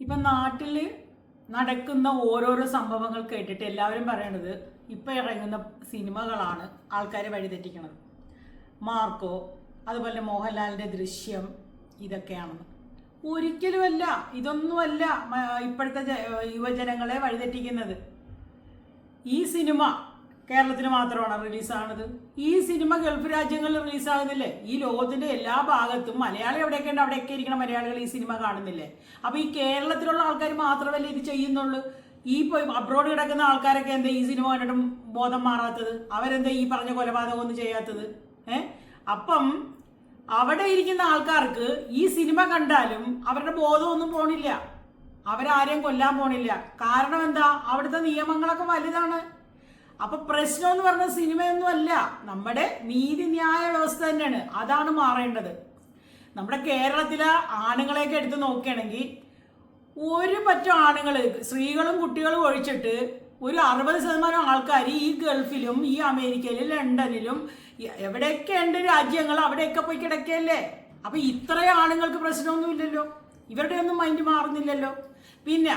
ഇപ്പം നാട്ടിൽ നടക്കുന്ന ഓരോരോ സംഭവങ്ങൾ കേട്ടിട്ട് എല്ലാവരും പറയണത് ഇപ്പം ഇറങ്ങുന്ന സിനിമകളാണ് ആൾക്കാരെ വഴിതെറ്റിക്കണത് മാർക്കോ അതുപോലെ മോഹൻലാലിന്റെ ദൃശ്യം ഇതൊക്കെയാണെന്ന്. ഒരിക്കലുമല്ല ഇതൊന്നുമല്ല ഇപ്പോഴത്തെ യുവജനങ്ങളെ വഴിതെറ്റിക്കുന്നത് ഈ സിനിമ കേരളത്തിന് മാത്രമാണ് റിലീസാകുന്നത് ഈ സിനിമ ഗൾഫ് രാജ്യങ്ങളിൽ റിലീസാകുന്നില്ലേ? ഈ ലോകത്തിന്റെ എല്ലാ ഭാഗത്തും മലയാളി എവിടെയൊക്കെ ഉണ്ട് അവിടെയൊക്കെ ഇരിക്കണം മലയാളികൾ ഈ സിനിമ കാണുന്നില്ലേ? അപ്പൊ ഈ കേരളത്തിലുള്ള ആൾക്കാർ മാത്രമല്ലേ ഇത് ചെയ്യുന്നുള്ളൂ? ഈ അബ്രോഡ് കിടക്കുന്ന ആൾക്കാരൊക്കെ എന്താ ഈ സിനിമ കണ്ടിട്ടും ബോധം മാറാത്തത്? അവരെന്താ ഈ പറഞ്ഞ കൊലപാതകം ഒന്നും ചെയ്യാത്തത്? ഏ? അപ്പം അവിടെ ഇരിക്കുന്ന ആൾക്കാർക്ക് ഈ സിനിമ കണ്ടാലും അവരുടെ ബോധമൊന്നും പോണില്ല. അവരാരെയും കൊല്ലാൻ പോണില്ല. കാരണം എന്താ? അവിടുത്തെ നിയമങ്ങളൊക്കെ വലുതാണ്. അപ്പൊ പ്രശ്നം എന്ന് പറഞ്ഞ സിനിമയൊന്നും അല്ല. നമ്മുടെ നീതിന്യായ വ്യവസ്ഥ തന്നെയാണ്. അതാണ് മാറേണ്ടത്. നമ്മുടെ കേരളത്തിലെ ആണുങ്ങളെയൊക്കെ എടുത്ത് നോക്കുകയാണെങ്കിൽ ഒരു പറ്റം ആണുങ്ങൾ സ്ത്രീകളും കുട്ടികളും ഒഴിച്ചിട്ട് ഒരു അറുപത് ശതമാനം ആൾക്കാർ ഈ ഗൾഫിലും ഈ അമേരിക്കയിലും ലണ്ടനിലും എവിടെയൊക്കെ ഉണ്ട് രാജ്യങ്ങൾ അവിടെയൊക്കെ പോയി കിടക്കല്ലേ അപ്പൊ ഇത്രയും ആണുങ്ങൾക്ക് പ്രശ്നമൊന്നുമില്ലല്ലോ. ഇവരുടെ ഒന്നും മൈൻഡ് മാറുന്നില്ലല്ലോ. പിന്നെ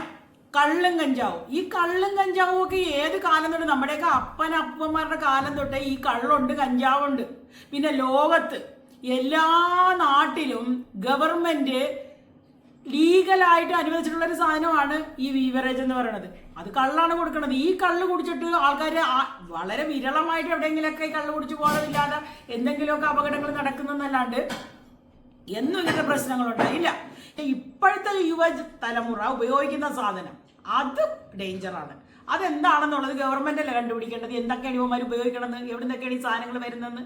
കള്ളും കഞ്ചാവും. ഈ കള്ളും കഞ്ചാവും ഒക്കെ ഏത് കാലം തൊട്ട്? നമ്മുടെയൊക്കെ അപ്പൻ അപ്പന്മാരുടെ കാലം തൊട്ടേ ഈ കള്ളുണ്ട് കഞ്ചാവുണ്ട്. പിന്നെ ലോകത്ത് എല്ലാ നാട്ടിലും ഗവൺമെന്റ് ലീഗലായിട്ട് അനുവദിച്ചിട്ടുള്ള ഒരു സാധനമാണ് ഈ വീവറേജ് എന്ന് പറയുന്നത് അത് കള്ളാണ് കൊടുക്കുന്നത് ഈ കള്ള് കുടിച്ചിട്ട് ആൾക്കാർ വളരെ വിരളമായിട്ട് എവിടെയെങ്കിലുമൊക്കെ ഈ കള്ള് കുടിച്ച് പോകാറില്ലാതെ എന്തെങ്കിലുമൊക്കെ അപകടങ്ങൾ നടക്കുന്നതല്ലാണ്ട് എന്നും ഇങ്ങനത്തെ പ്രശ്നങ്ങളുണ്ടായില്ല ഇപ്പോഴത്തെ യുവ തലമുറ ഉപയോഗിക്കുന്ന സാധനം. അത് ഡേഞ്ചറാണ് അതെന്താണെന്നുള്ളത് ഗവൺമെന്റ് അല്ലേ കണ്ടുപിടിക്കേണ്ടത്? എന്തൊക്കെയാണ് ഇവന്മാർ ഉപയോഗിക്കണമെന്ന് എവിടെ നിന്നൊക്കെയാണ് ഈ സാധനങ്ങൾ വരുന്നതെന്ന്?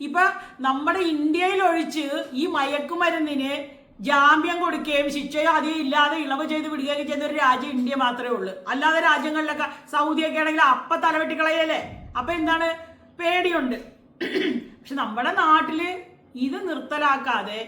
ഇപ്പൊ നമ്മുടെ ഇന്ത്യയിൽ ഒഴിച്ച് ഈ മയക്കുമരുന്നിന് ജാമ്യം കൊടുക്കുകയും ശിക്ഷയോ അധികം ഇല്ലാതെ ഇളവ് ചെയ്ത് വിടുകയൊക്കെ ചെയ്യുന്ന ഒരു രാജ്യം ഇന്ത്യ മാത്രമേ ഉള്ളൂ. അല്ലാതെ രാജ്യങ്ങളിലൊക്കെ സൗദിയൊക്കെ ആണെങ്കിൽ അപ്പ തലവെട്ടിക്കളയല്ലേ? അപ്പൊ എന്താണ്? പേടിയുണ്ട്. പക്ഷെ നമ്മുടെ നാട്ടിൽ ഇത് നിർത്തലാക്കാതെ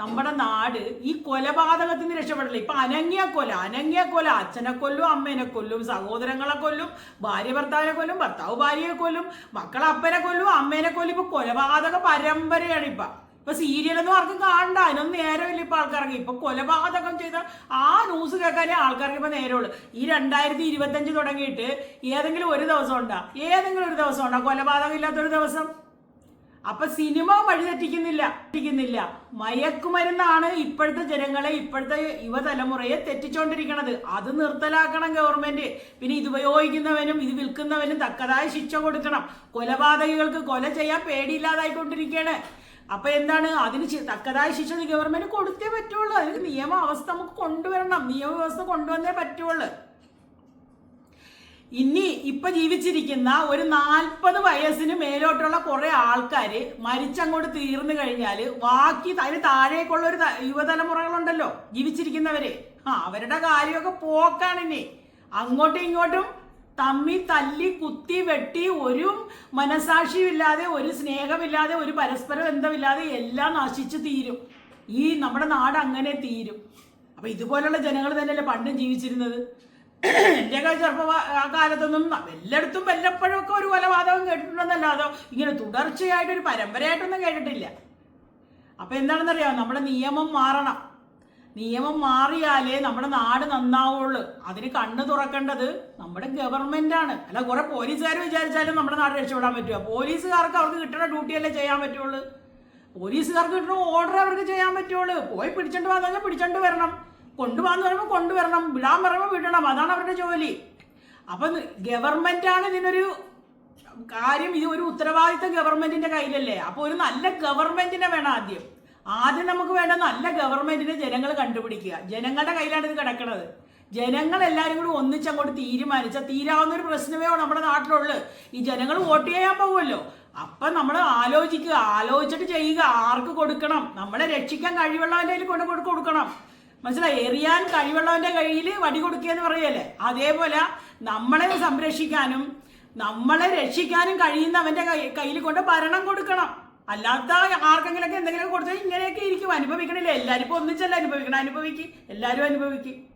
നമ്മുടെ നാട് ഈ കൊലപാതകത്തിൽ നിന്ന് രക്ഷപ്പെടില്ല. ഇപ്പൊ അനങ്ങിയ കൊല അനങ്ങിയ കൊല അച്ഛനെ കൊല്ലും അമ്മേനെ കൊല്ലും സഹോദരങ്ങളെ കൊല്ലും ഭാര്യ ഭർത്താവിനെ കൊല്ലും ഭർത്താവ് ഭാര്യയെ കൊല്ലും മക്കളെ അപ്പനെ കൊല്ലും അമ്മേനെ കൊല്ലും. ഇപ്പൊ കൊലപാതക പരമ്പരയാണ് ഇപ്പൊ. ഇപ്പൊ സീരിയലൊന്നും ആർക്കും കാണണ്ട. അതിനൊന്നും നേരമില്ല ഇപ്പൊ ആൾക്കാർക്ക്. ഇപ്പൊ കൊലപാതകം ചെയ്ത ആ ന്യൂസ് കേൾക്കാനേ ആൾക്കാർക്ക് ഇപ്പൊ നേരമുള്ളൂ. ഈ രണ്ടായിരത്തി ഇരുപത്തഞ്ച് തുടങ്ങിയിട്ട് ഏതെങ്കിലും ഒരു ദിവസം ഉണ്ടാ? ഏതെങ്കിലും ഒരു ദിവസം ഉണ്ടാ? കൊലപാതകം ഇല്ലാത്തൊരു ദിവസം? അപ്പൊ സിനിമ വഴിതെറ്റിക്കുന്നില്ല. തെറ്റിക്കുന്നില്ല. മയക്കുമരുന്നാണ് ഇപ്പോഴത്തെ ജനങ്ങളെ ഇപ്പോഴത്തെ യുവതലമുറയെ തെറ്റിച്ചോണ്ടിരിക്കണത്. അത് നിർത്തലാക്കണം ഗവൺമെന്റ്. പിന്നെ ഇത് ഉപയോഗിക്കുന്നവനും ഇത് വിൽക്കുന്നവനും തക്കതായ ശിക്ഷ കൊടുക്കണം. കൊലപാതകികൾക്ക് കൊല ചെയ്യാൻ പേടിയില്ലാതായിക്കൊണ്ടിരിക്കുകയാണ് അപ്പൊ എന്താണ്? അതിന് തക്കതായ ശിക്ഷ ഗവൺമെന്റ് കൊടുത്തേ പറ്റുള്ളൂ. അതിന് നിയമ അവസ്ഥ നമുക്ക് കൊണ്ടുവരണം. നിയമവ്യവസ്ഥ കൊണ്ടുവന്നേ പറ്റുള്ളൂ. ഇനി ഇപ്പൊ ജീവിച്ചിരിക്കുന്ന ഒരു നാൽപ്പത് വയസ്സിന് മേലോട്ടുള്ള കുറെ ആൾക്കാര് മരിച്ചങ്ങോട്ട് തീർന്നു കഴിഞ്ഞാൽ ബാക്കി അതിന് താഴേക്കുള്ള ഒരു യുവതലമുറകളുണ്ടല്ലോ ജീവിച്ചിരിക്കുന്നവര്. ആ അവരുടെ കാര്യമൊക്കെ പോക്കാണ് ഇനി. അങ്ങോട്ടും ഇങ്ങോട്ടും തമ്മി തല്ലി കുത്തി വെട്ടി ഒരു മനസാക്ഷിയുമില്ലാതെ ഒരു സ്നേഹമില്ലാതെ ഒരു പരസ്പര ബന്ധമില്ലാതെ എല്ലാം നശിച്ചു തീരും. ഈ നമ്മുടെ നാട് അങ്ങനെ തീരും. അപ്പൊ ഇതുപോലുള്ള ജനങ്ങൾ തന്നെയല്ലേ പണ്ടും ജീവിച്ചിരുന്നത്? എന്റെയൊക്കെ ചെറുപ്പ കാലത്തൊന്നും എല്ലായിടത്തും വല്ലപ്പോഴും ഒക്കെ ഒരു കൊലപാതകം കേട്ടിട്ടുണ്ടെന്നല്ലാതെ ഇങ്ങനെ തുടർച്ചയായിട്ട് ഒരു പരമ്പരയായിട്ടൊന്നും കേട്ടിട്ടില്ല. അപ്പൊ എന്താണെന്നറിയാം? നമ്മുടെ നിയമം മാറണം. നിയമം മാറിയാലേ നമ്മുടെ നാട് നന്നാവുള്ളൂ. അതിന് കണ്ണ് തുറക്കേണ്ടത് നമ്മുടെ ആണ്. അല്ല കുറെ പോലീസുകാർ വിചാരിച്ചാലും നമ്മുടെ നാട് രക്ഷപ്പെടാൻ പറ്റുമോ പോലീസുകാർക്ക് അവർക്ക് കിട്ടുന്ന ഡ്യൂട്ടിയല്ലേ ചെയ്യാൻ പറ്റുള്ളൂ? പോലീസുകാർക്ക് കിട്ടുന്ന ഓർഡർ അവർക്ക് ചെയ്യാൻ പറ്റുള്ളൂ. പോയി പിടിച്ചോണ്ട് വന്നെങ്കിൽ പിടിച്ചോണ്ട് വരണം. കൊണ്ടുപോകാന്ന് പറയുമ്പോൾ കൊണ്ടുവരണം വിടാൻ പറയുമ്പോൾ വിടണം അതാണ് അവരുടെ ജോലി. അപ്പൊ ഗവൺമെന്റ് ആണ് ഇതിനൊരു കാര്യം ഇത് ഒരു ഉത്തരവാദിത്തം ഗവൺമെന്റിന്റെ കയ്യിലല്ലേ? അപ്പോൾ ഒരു നല്ല ഗവൺമെന്റിനെ വേണം ആദ്യം. ആദ്യം നമുക്ക് വേണ്ട നല്ല ഗവൺമെന്റിനെ ജനങ്ങൾ കണ്ടുപിടിക്കുക. ജനങ്ങളുടെ കയ്യിലാണ് ഇത് കിടക്കുന്നത് ജനങ്ങൾ എല്ലാവരും കൂടി ഒന്നിച്ചങ്ങോട്ട് തീരുമാനിച്ച തീരാവുന്ന ഒരു പ്രശ്നമേ നമ്മുടെ നാട്ടിലുള്ളു. ഈ ജനങ്ങൾ വോട്ട് ചെയ്യാൻ പോകുമല്ലോ അപ്പൊ നമ്മൾ ആലോചിക്കുക ആലോചിച്ചിട്ട് ചെയ്യുക. ആർക്ക് കൊടുക്കണം? നമ്മളെ രക്ഷിക്കാൻ കഴിവുള്ളവന്റെ കയ്യിൽ കൊണ്ട് കൊടുക്കണം. മനസ്സിലായി? എറിയാൻ കഴിവുള്ളവന്റെ കയ്യിൽ വടി കൊടുക്കുക എന്ന് പറയല്ലേ? അതേപോലെ നമ്മളെ സംരക്ഷിക്കാനും നമ്മളെ രക്ഷിക്കാനും കഴിയുന്നവന്റെ കയ്യിൽ കൊണ്ട് ഭരണം കൊടുക്കണം. അല്ലാത്ത ആർക്കെങ്കിലൊക്കെ എന്തെങ്കിലും കൊടുത്താൽ ഇങ്ങനെയൊക്കെ ഇരിക്കും. അനുഭവിക്കണില്ല? എല്ലാവരും ഇപ്പൊ ഒന്നിച്ചല്ല അനുഭവിക്കണം? അനുഭവിക്കും. എല്ലാവരും അനുഭവിക്കും.